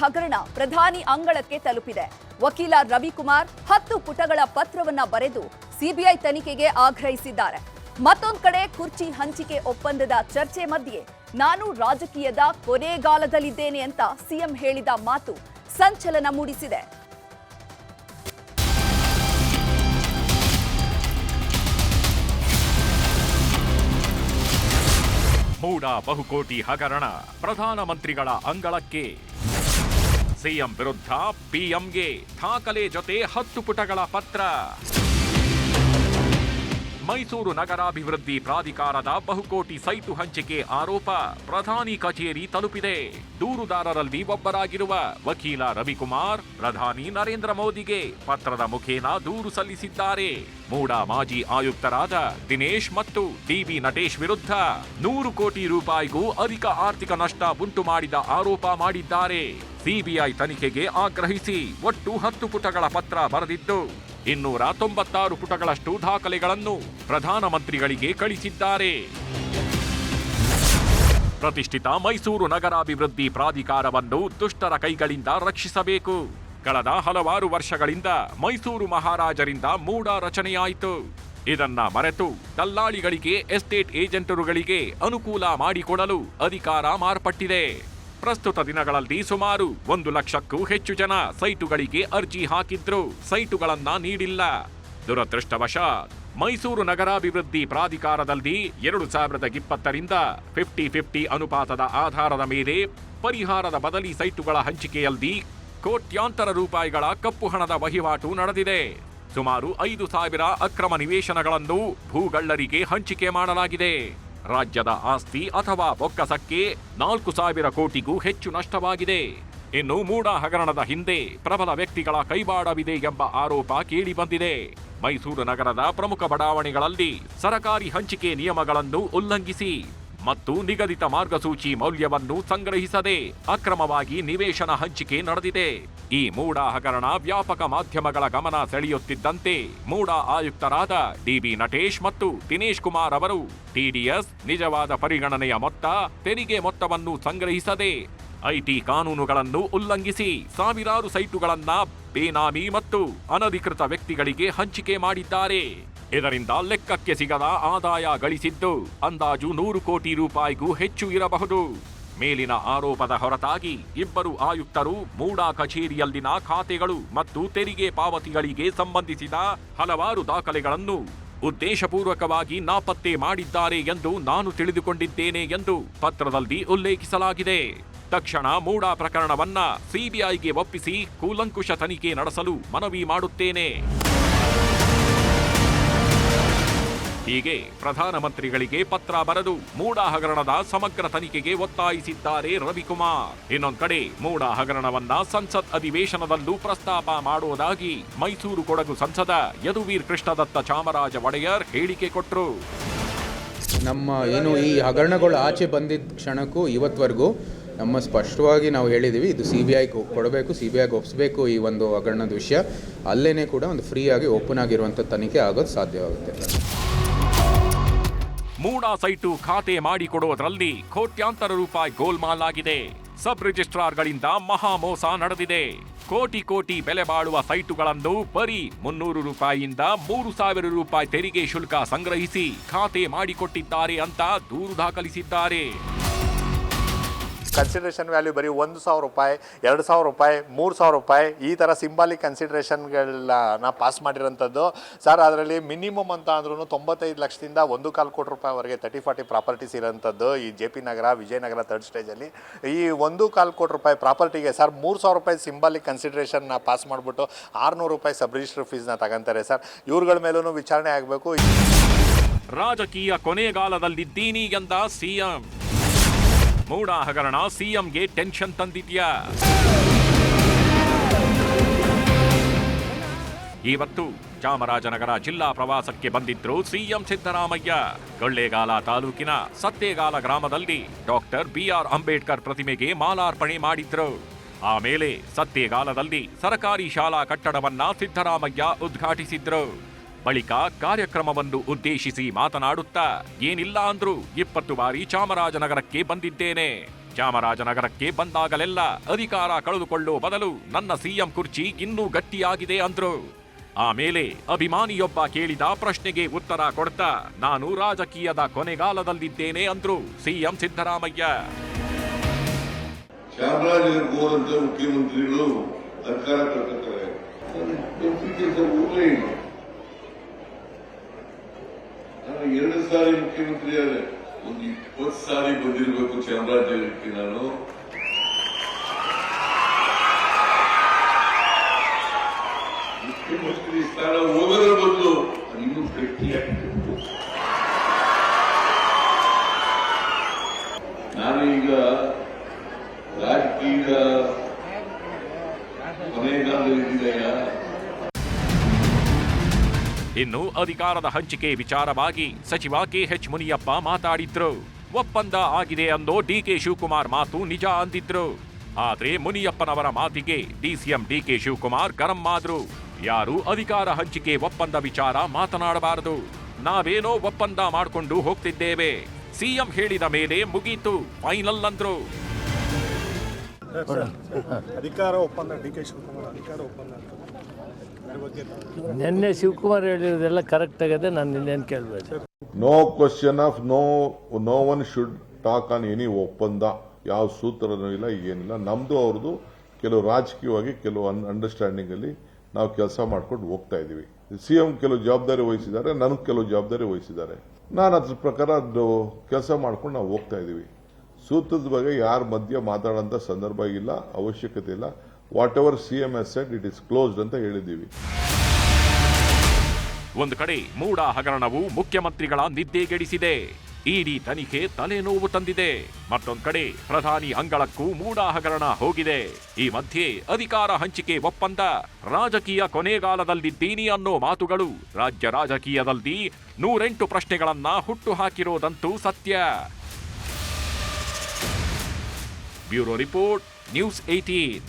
ಹಗರಣ ಪ್ರಧಾನಿ ಅಂಗಳಕ್ಕೆ ತಲುಪಿದೆ. ವಕೀಲ ರವಿಕುಮಾರ್ ಹತ್ತು ಪುಟಗಳ ಪತ್ರವನ್ನ ಬರೆದು ಸಿಬಿಐ ತನಿಖೆಗೆ ಆಗ್ರಹಿಸಿದ್ದಾರೆ. ಮತ್ತೊಂದು ಕಡೆ ಕುರ್ಚಿ ಹಂಚಿಕೆ ಒಪ್ಪಂದದ ಚರ್ಚೆ ಮಧ್ಯೆ ನಾನು ರಾಜಕೀಯದ ಕೊನೆಗಾಲದಲ್ಲಿದ್ದೇನೆ ಅಂತ ಸಿಎಂ ಹೇಳಿದ ಮಾತು ಸಂಚಲನ ಮೂಡಿಸಿದೆ. ಮೂಡ ಬಹುಕೋಟಿ ಹಗರಣ ಪ್ರಧಾನಮಂತ್ರಿಗಳ ಅಂಗಳಕ್ಕೆ. ಸಿಎಂ ವಿರುದ್ಧ ಪಿಎಂಗೆ ದಾಖಲೆ ಜೊತೆ ಹತ್ತು ಪುಟಗಳ ಪತ್ರ. ಮೈಸೂರು ನಗರಾಭಿವೃದ್ಧಿ ಪ್ರಾಧಿಕಾರದ ಬಹುಕೋಟಿ ಸೈಟು ಹಂಚಿಕೆ ಆರೋಪ ಪ್ರಧಾನಿ ಕಚೇರಿ ತಲುಪಿದೆ. ದೂರುದಾರರಲ್ಲಿ ಒಬ್ಬರಾಗಿರುವ ವಕೀಲ ರವಿಕುಮಾರ್, ಪ್ರಧಾನಿ ನರೇಂದ್ರ ಮೋದಿಗೆ ಪತ್ರದ ಮುಖೇನ ದೂರು ಸಲ್ಲಿಸಿದ್ದಾರೆ. ಮೂಡ ಮಾಜಿ ಆಯುಕ್ತರಾದ ದಿನೇಶ್ ಮತ್ತು ಡಿಬಿ ನಟೇಶ್ ವಿರುದ್ಧ ನೂರು ಕೋಟಿ ರೂಪಾಯಿಗೂ ಅಧಿಕ ಆರ್ಥಿಕ ನಷ್ಟ ಉಂಟು ಮಾಡಿದ ಆರೋಪ ಮಾಡಿದ್ದಾರೆ. ಸಿಬಿಐ ತನಿಖೆಗೆ ಆಗ್ರಹಿಸಿ ಒಟ್ಟು ಹತ್ತು ಪುಟಗಳ ಪತ್ರ ಬರೆದಿದ್ದು ಇನ್ನೂರ ತೊಂಬತ್ತಾರು ಪುಟಗಳಷ್ಟು ದಾಖಲೆಗಳನ್ನು ಪ್ರಧಾನಮಂತ್ರಿಗಳಿಗೆ ಕಳಿಸಿದ್ದಾರೆ. ಪ್ರತಿಷ್ಠಿತ ಮೈಸೂರು ನಗರಾಭಿವೃದ್ಧಿ ಪ್ರಾಧಿಕಾರವನ್ನು ದುಷ್ಟರ ಕೈಗಳಿಂದ ರಕ್ಷಿಸಬೇಕು. ಕಳೆದ ಹಲವಾರು ವರ್ಷಗಳಿಂದ ಮೈಸೂರು ಮಹಾರಾಜರಿಂದ ಮೂಡ ರಚನೆಯಾಯಿತು. ಇದನ್ನ ಮರೆತು ದಲ್ಲಾಳಿಗಳಿಗೆ ಎಸ್ಟೇಟ್ ಏಜೆಂಟರುಗಳಿಗೆ ಅನುಕೂಲ ಮಾಡಿಕೊಡಲು ಅಧಿಕಾರ ಮಾರ್ಪಟ್ಟಿದೆ. ಪ್ರಸ್ತುತ ದಿನಗಳಲ್ಲಿ ಸುಮಾರು ಒಂದು ಲಕ್ಷಕ್ಕೂ ಹೆಚ್ಚು ಜನ ಸೈಟುಗಳಿಗೆ ಅರ್ಜಿ ಹಾಕಿದ್ರು. ಸೈಟುಗಳನ್ನ ನೀಡಿಲ್ಲ. ದುರದೃಷ್ಟವಶಾತ್ ಮೈಸೂರು ನಗರಾಭಿವೃದ್ಧಿ ಪ್ರಾಧಿಕಾರದಲ್ಲಿ ಎರಡು ಸಾವಿರದ ಇಪ್ಪತ್ತರಿಂದ ಫಿಫ್ಟಿ ಫಿಫ್ಟಿ ಅನುಪಾತದ ಆಧಾರದ ಮೇಲೆ ಪರಿಹಾರದ ಬದಲಿ ಸೈಟುಗಳ ಹಂಚಿಕೆಯಲ್ಲಿ ಕೋಟ್ಯಾಂತರ ರೂಪಾಯಿಗಳ ಕಪ್ಪು ಹಣದ ವಹಿವಾಟು ನಡೆದಿದೆ. ಸುಮಾರು ಐದು ಸಾವಿರ ಅಕ್ರಮ ನಿವೇಶನಗಳನ್ನು ಭೂಗಳ್ಳರಿಗೆ ಹಂಚಿಕೆ ಮಾಡಲಾಗಿದೆ. ರಾಜ್ಯದ ಆಸ್ತಿ ಅಥವಾ ಬೊಕ್ಕಸಕ್ಕೆ ನಾಲ್ಕು ಸಾವಿರ ಕೋಟಿಗೂ ಹೆಚ್ಚು ನಷ್ಟವಾಗಿದೆ. ಇನ್ನು ಮೂಡ ಹಗರಣದ ಹಿಂದೆ ಪ್ರಬಲ ವ್ಯಕ್ತಿಗಳ ಕೈವಾಡವಿದೆ ಎಂಬ ಆರೋಪ ಕೇಳಿಬಂದಿದೆ. ಮೈಸೂರು ನಗರದ ಪ್ರಮುಖ ಬಡಾವಣೆಗಳಲ್ಲಿ ಸರಕಾರಿ ಹಂಚಿಕೆ ನಿಯಮಗಳನ್ನು ಉಲ್ಲಂಘಿಸಿ ಮತ್ತು ನಿಗದಿತ ಮಾರ್ಗಸೂಚಿ ಮೌಲ್ಯವನ್ನು ಸಂಗ್ರಹಿಸದೆ ಅಕ್ರಮವಾಗಿ ನಿವೇಶನ ಹಂಚಿಕೆ ನಡೆದಿದೆ. ಈ ಮೂಡ ಹಗರಣ ವ್ಯಾಪಕ ಮಾಧ್ಯಮಗಳ ಗಮನ ಸೆಳೆಯುತ್ತಿದ್ದಂತೆ ಮೂಡ ಆಯುಕ್ತರಾದ ಡಿಬಿ ನಟೇಶ್ ಮತ್ತು ದಿನೇಶ್ ಕುಮಾರ್ ಅವರು ಟಿಡಿಎಸ್ ನಿಜವಾದ ಪರಿಗಣನೆಯ ಮೊತ್ತ, ತೆರಿಗೆ ಮೊತ್ತವನ್ನು ಸಂಗ್ರಹಿಸದೆ ಐಟಿ ಕಾನೂನುಗಳನ್ನು ಉಲ್ಲಂಘಿಸಿ ಸಾವಿರಾರು ಸೈಟುಗಳನ್ನ ಬೇನಾಮಿ ಮತ್ತು ಅನಧಿಕೃತ ವ್ಯಕ್ತಿಗಳಿಗೆ ಹಂಚಿಕೆ ಮಾಡಿದ್ದಾರೆ. ಇದರಿಂದ ಲೆಕ್ಕಕ್ಕೆ ಸಿಗದ ಆದಾಯ ಗಳಿಸಿದ್ದು ಅಂದಾಜು ನೂರು ಕೋಟಿ ರೂಪಾಯಿಗೂ ಹೆಚ್ಚು ಇರಬಹುದು. ಮೇಲಿನ ಆರೋಪದ ಹೊರತಾಗಿ ಇಬ್ಬರು ಆಯುಕ್ತರು ಮೂಡಾ ಕಚೇರಿಯಲ್ಲಿನ ಖಾತೆಗಳು ಮತ್ತು ತೆರಿಗೆ ಪಾವತಿಗಳಿಗೆ ಸಂಬಂಧಿಸಿದ ಹಲವಾರು ದಾಖಲೆಗಳನ್ನು ಉದ್ದೇಶಪೂರ್ವಕವಾಗಿ ನಾಪತ್ತೆ ಮಾಡಿದ್ದಾರೆ ಎಂದು ನಾನು ತಿಳಿದುಕೊಂಡಿದ್ದೇನೆ ಎಂದು ಪತ್ರದಲ್ಲಿ ಉಲ್ಲೇಖಿಸಲಾಗಿದೆ. ತಕ್ಷಣ ಮೂಡಾ ಪ್ರಕರಣವನ್ನ ಸಿಬಿಐಗೆ ಒಪ್ಪಿಸಿ ಕೂಲಂಕುಷ ತನಿಖೆ ನಡೆಸಲು ಮನವಿ ಮಾಡುತ್ತೇನೆ. ಹೀಗೆ ಪ್ರಧಾನಮಂತ್ರಿಗಳಿಗೆ ಪತ್ರ ಬರೆದು ಮೂಡ ಹಗರಣದ ಸಮಗ್ರ ತನಿಖೆಗೆ ಒತ್ತಾಯಿಸಿದ್ದಾರೆ ರವಿಕುಮಾರ್. ಇನ್ನೊಂದು ಕಡೆ ಮೂಡ ಹಗರಣವನ್ನ ಸಂಸತ್ ಅಧಿವೇಶನದಲ್ಲೂ ಪ್ರಸ್ತಾಪ ಮಾಡುವುದಾಗಿ ಮೈಸೂರು ಕೊಡಗು ಸಂಸದ ಯದುವೀರ್ ಕೃಷ್ಣದತ್ತ ಚಾಮರಾಜ ಒಡೆಯರ್ ಹೇಳಿಕೆ ಕೊಟ್ಟರು ನಮ್ಮ ಏನು ಈ ಹಗರಣಗಳು ಆಚೆ ಬಂದಿದ್ದ ಕ್ಷಣಕ್ಕೂ ಇವತ್ತವರೆಗೂ ನಮ್ಮ ಸ್ಪಷ್ಟವಾಗಿ ನಾವು ಹೇಳಿದ್ದೀವಿ ಇದು ಸಿ ಬಿ ಐಗೆ ಕೊಡಬೇಕು ಸಿ ಬಿ ಐಗೆ ಒಪ್ಪಿಸಬೇಕು ಈ ಒಂದು ಹಗರಣದ ವಿಷಯ. ಅಲ್ಲೇ ಕೂಡ ಒಂದು ಫ್ರೀಯಾಗಿ ಓಪನ್ ಆಗಿರುವಂಥ ತನಿಖೆ ಆಗೋದು ಸಾಧ್ಯವಾಗುತ್ತೆ. ಮೂಡಾ ಸೈಟು ಖಾತೆ ಮಾಡಿಕೊಡುವುದರಲ್ಲಿ ಕೋಟ್ಯಾಂತರ ರೂಪಾಯಿ ಗೋಲ್ಮಾಲ್ ಆಗಿದೆ ಸಬ್ ರಿಜಿಸ್ಟ್ರಾರ್ಗಳಿಂದ ಮಹಾ ಮೋಸ ನಡೆದಿದೆ. ಕೋಟಿ ಕೋಟಿ ಬೆಲೆ ಬಾಳುವ ಸೈಟುಗಳನ್ನು ಬರೀ ಮುನ್ನೂರು ರೂಪಾಯಿಯಿಂದ ಮೂರು ಸಾವಿರ ರೂಪಾಯಿ ತೆರಿಗೆ ಶುಲ್ಕ ಸಂಗ್ರಹಿಸಿ ಖಾತೆ ಮಾಡಿಕೊಟ್ಟಿದ್ದಾರೆ ಅಂತ ದೂರು ದಾಖಲಿಸಿದ್ದಾರೆ. ಕನ್ಸಿಡರೇಷನ್ ವ್ಯಾಲ್ಯೂ ಬರೀ ಒಂದು ಸಾವಿರ ರೂಪಾಯಿ, ಎರಡು ಸಾವಿರ ರೂಪಾಯಿ, ಮೂರು ಸಾವಿರ ರೂಪಾಯಿ, ಈ ಥರ ಸಿಂಬಾಲಿಕ್ ಕನ್ಸಿಡ್ರೇಷನ್ಗಳನ್ನ ಪಾಸ್ ಮಾಡಿರೋಂಥದ್ದು. ಸರ್ ಅದರಲ್ಲಿ ಮಿನಿಮಮ್ ಅಂತ ಅಂದ್ರೂ ತೊಂಬತ್ತೈದು ಲಕ್ಷದಿಂದ ಒಂದು ಕಾಲು ಕೋಟಿ ರೂಪಾಯಿವರೆಗೆ ತರ್ಟಿ ಫಾರ್ಟಿ ಪ್ರಾಪರ್ಟೀಸ್ ಇರೋಂಥದ್ದು ಈ J P Nagar, Vijayanagar third ಸ್ಟೇಜಲ್ಲಿ ಈ ಒಂದು ಕಾಲು ಕೋಟಿ ರೂಪಾಯಿ ಪ್ರಾಪರ್ಟಿಗೆ ಸರ್ ಮೂರು ಸಾವಿರ ರೂಪಾಯಿ ಸಿಂಬಾಲಿಕ್ ಕನ್ಸಿಡ್ರೇಷನ್ನ ಪಾಸ್ ಮಾಡಿಬಿಟ್ಟು ಆರುನೂರು ರೂಪಾಯಿ ಸಬ್ ರಿಜಿಸ್ಟರ್ ಫೀಸ್ನ ತಗೊಂತಾರೆ ಸರ್ ಇವ್ರುಗಳ ಮೇಲೂ ವಿಚಾರಣೆ ಆಗಬೇಕು. ರಾಜಕೀಯ ಕೊನೆಗಾಲದಲ್ಲಿದ್ದೀನಿ ಎಂದ ಸಿಎಂ ಮೂಡಾ ಹಗರಣ ಸಿಎಂಗೆ ಟೆನ್ಷನ್ ತಂದಿದ್ಯಾ? ಇವತ್ತು ಚಾಮರಾಜನಗರ ಜಿಲ್ಲಾ ಪ್ರವಾಸಕ್ಕೆ ಬಂದಿದ್ರು ಸಿಎಂ ಸಿದ್ದರಾಮಯ್ಯ. ಕೊಳ್ಳೇಗಾಲ ತಾಲೂಕಿನ ಸತ್ತೇಗಾಲ ಗ್ರಾಮದಲ್ಲಿ ಡಾಕ್ಟರ್ ಬಿಆರ್ ಅಂಬೇಡ್ಕರ್ ಪ್ರತಿಮೆಗೆ ಮಾಲಾರ್ಪಣೆ ಮಾಡಿದ್ರು. ಆಮೇಲೆ ಸತ್ತೇಗಾಲದಲ್ಲಿ ಸರಕಾರಿ ಶಾಲಾ ಕಟ್ಟಡವನ್ನ ಸಿದ್ದರಾಮಯ್ಯ ಉದ್ಘಾಟಿಸಿದ್ರು. ಬಳಿಕ ಕಾರ್ಯಕ್ರಮವನ್ನು ಉದ್ದೇಶಿಸಿ ಮಾತನಾಡುತ್ತಾ ಏನಿಲ್ಲ ಅಂದ್ರೂ ಇಪ್ಪತ್ತು ಬಾರಿ ಚಾಮರಾಜನಗರಕ್ಕೆ ಬಂದಿದ್ದೇನೆ. ಚಾಮರಾಜನಗರಕ್ಕೆ ಬಂದಾಗಲೆಲ್ಲ ಅಧಿಕಾರ ಕಳೆದುಕೊಳ್ಳುವ ಬದಲು ನನ್ನ ಸಿಎಂ ಕುರ್ಚಿ ಇನ್ನೂ ಗಟ್ಟಿಯಾಗಿದೆ ಅಂದ್ರು. ಆಮೇಲೆ ಅಭಿಮಾನಿಯೊಬ್ಬ ಕೇಳಿದ ಪ್ರಶ್ನೆಗೆ ಉತ್ತರ ಕೊಡ್ತಾ ನಾನು ರಾಜಕೀಯದ ಕೊನೆಗಾಲದಲ್ಲಿದ್ದೇನೆ ಅಂದ್ರು ಸಿಎಂ ಸಿದ್ದರಾಮಯ್ಯ. ಮುಖ್ಯಮಂತ್ರಿಗಳು ಅಧಿಕಾರ ಕಳ್ಕೊತಾರೆ ಕೆಲಸ ಹೋಗ್ಲೇ ಇಲ್ಲ ನಾನು ಎರಡು ಸಾರಿ ಮುಖ್ಯಮಂತ್ರಿ ಆದ್ರೆ ಒಂದು ಇಪ್ಪತ್ತು ಸಾರಿ ಬಂದಿರಬೇಕು ಚಾಮರಾಜನಗರಕ್ಕೆ ನಾನು. ಮುಖ್ಯಮಂತ್ರಿ ಸ್ಥಾನ ಹೋಗೋದ್ರ ಬದಲು ಇನ್ನೂ ಗಟ್ಟಿಯಾಗಿ ಗಟ್ಟಿಯಾಗಿತ್ತು ಈಗ ರಾಜಕೀಯ ಕೊನೆಗಾಲದಲ್ಲಿದ್ದೀಯ ಇನ್ನು ಅಧಿಕಾರದ ಹಂಚಿಕೆ ವಿಚಾರವಾಗಿ ಸಚಿವ ಕೆಎಚ್ ಮುನಿಯಪ್ಪ ಮಾತಾಡಿದ್ರು ಒಪ್ಪಂದ ಆಗಿದೆ ಅಂದೋ ಡಿಕೆ ಶಿವಕುಮಾರ್ ಮಾತು ನಿಜ ಅಂದಿದ್ರು ಆದ್ರೆ ಮುನಿಯಪ್ಪನವರ ಮಾತಿಗೆ ಡಿಸಿಎಂ ಡಿಕೆ ಶಿವಕುಮಾರ್ ಗರಂ ಆದ್ರು ಯಾರು ಅಧಿಕಾರ ಹಂಚಿಕೆ ಒಪ್ಪಂದ ವಿಚಾರ ಮಾತನಾಡಬಾರದು ನಾವೇನೋ ಒಪ್ಪಂದ ಮಾಡ್ಕೊಂಡು ಹೋಗ್ತಿದ್ದೇವೆ ಸಿಎಂ ಹೇಳಿದ ಮೇಲೆ ಮುಗೀತು ಫೈನಲ್ ಅಂದ್ರು ಅಧಿಕಾರ ಒಪ್ಪಂದ ಡಿ ಕೆ ಶಿವಕುಮಾರ್ ಅಧಿಕಾರ ಒಪ್ಪಂದ ನಿನ್ನೆ ಶಿವಕುಮಾರ್ ಹೇಳಿರೋದೆಲ್ಲ ಕರೆಕ್ಟ್ ಆಗಿದೆ ನಾನು ನಿನ್ನೇನು ಕೇಳಬೇಕು no question of no no one should talk on any ಒಪ್ಪಂದ. ಯಾವ ಸೂತ್ರನೂ ಇಲ್ಲ, ಏನಿಲ್ಲ. ನಮ್ದು ಅವ್ರದ್ದು ಕೆಲವು ರಾಜಕೀಯವಾಗಿ ಕೆಲವು ಅಂಡರ್ಸ್ಟ್ಯಾಂಡಿಂಗ್ ಅಲ್ಲಿ ನಾವು ಕೆಲಸ ಮಾಡ್ಕೊಂಡು ಹೋಗ್ತಾ ಇದೀವಿ ಸಿಎಂ ಕೆಲವು ಜವಾಬ್ದಾರಿ ವಹಿಸಿದ್ದಾರೆ, ನನಗೆ ಕೆಲವು ಜವಾಬ್ದಾರಿ ವಹಿಸಿದ್ದಾರೆ. ನಾನು ಅದ್ರ ಪ್ರಕಾರ ಅದು ಕೆಲಸ ಮಾಡ್ಕೊಂಡು ನಾವು ಹೋಗ್ತಾ ಇದೀವಿ ಸೂತ್ರದ ಬಗ್ಗೆ ಯಾರ ಮಧ್ಯೆ ಮಾತಾಡೋಂಥ ಸಂದರ್ಭ ಇಲ್ಲ, ಅವಶ್ಯಕತೆ ಇಲ್ಲ. Whatever C M S set it is closed ಅಂತ ಹೇಳಿದ್ದೀವಿ. ಒಂದು ಕಡೆ ಮೂಡ ಹಗರಣವು ಮುಖ್ಯಮಂತ್ರಿಗಳ ನಿದ್ದೆಗೆಡಿಸಿದೆ. ಇಡಿ ತನಿಖೆ ತಲೆನೋವು ತಂದಿದೆ. ಮತ್ತೊಂದು ಕಡೆ ಪ್ರಧಾನಿ ಅಂಗಳಕ್ಕೂ ಮೂಡ ಹಗರಣ ಹೋಗಿದೆ. ಈ ಮಧ್ಯೆ ಅಧಿಕಾರ ಹಂಚಿಕೆ ಒಪ್ಪಂದ. ರಾಜಕೀಯ ಕೊನೆಗಾಲದಲ್ಲಿದ್ದೀನಿ ಅನ್ನೋ ಮಾತುಗಳು. ರಾಜ್ಯ ರಾಜಕೀಯದಲ್ಲಿ ನೂರೆಂಟು ಪ್ರಶ್ನೆಗಳನ್ನ ಹುಟ್ಟು ಹಾಕಿರೋದಂತೂ ಸತ್ಯ. Bureau report, news eighteen